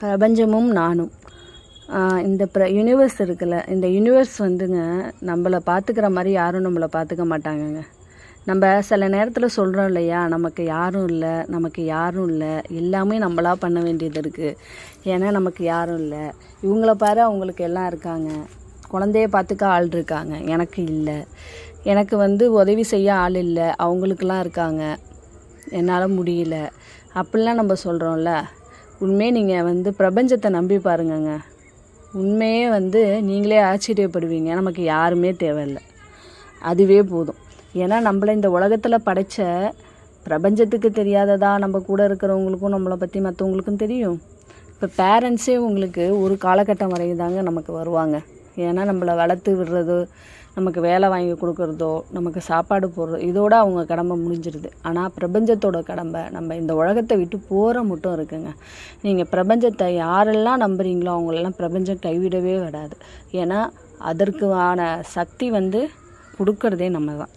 பிரபஞ்சமும் நானும். இந்த ப்ர யூனிவர்ஸ் இருக்குல்ல இந்த யூனிவர்ஸ் வந்துங்க நம்மளை பார்த்துக்கிற மாதிரி யாரும் நம்மளை பார்த்துக்க மாட்டாங்கங்க. நம்ம சில நேரத்தில் சொல்கிறோம் இல்லையா நமக்கு யாரும் இல்லை நமக்கு யாரும் இல்லை எல்லாமே நம்மளா பண்ண வேண்டியது இருக்குது ஏன்னா நமக்கு யாரும் இல்லை. இவங்கள பாரு அவங்களுக்கு எல்லாம் இருக்காங்க. குழந்தைய பார்த்துக்க ஆள் இருக்காங்க. எனக்கு இல்லை. எனக்கு வந்து உதவி செய்ய ஆள் இல்லை. அவங்களுக்கெல்லாம் இருக்காங்க. என்னால் முடியல. அப்படிலாம் நம்ம சொல்கிறோம்ல உண்மையே நீங்கள் வந்து பிரபஞ்சத்தை நம்பி பாருங்கங்க. உண்மையே வந்து நீங்களே ஆச்சரியப்படுவீங்க. நமக்கு யாருமே தேவையில்லை. அதுவே போதும். ஏன்னா நம்மளை இந்த உலகத்தில் படைச்ச பிரபஞ்சத்துக்கு தெரியாததா நம்ம கூட இருக்கிறவங்களுக்கும் நம்மளை பற்றி மற்றவங்களுக்கும் தெரியும். இப்போ பேரண்ட்ஸே உங்களுக்கு ஒரு காலகட்டம் வரையும் தாங்க நமக்கு வருவாங்க. ஏன்னா நம்மளை வளர்த்து விடுறதோ நமக்கு வேலை வாங்கி கொடுக்குறதோ நமக்கு சாப்பாடு போடுறதோ இதோட அவங்க கடமை முடிஞ்சிருது. ஆனால் பிரபஞ்சத்தோட கடமை நம்ம இந்த உலகத்தை விட்டு போகிற மட்டும் இருக்குங்க. நீங்கள் பிரபஞ்சத்தை யாரெல்லாம் நம்புறீங்களோ அவங்களெல்லாம் பிரபஞ்சம் கைவிடவே விடாது ஏன்னா அதற்கான சக்தி வந்து கொடுக்கறதே நம்ம தான்.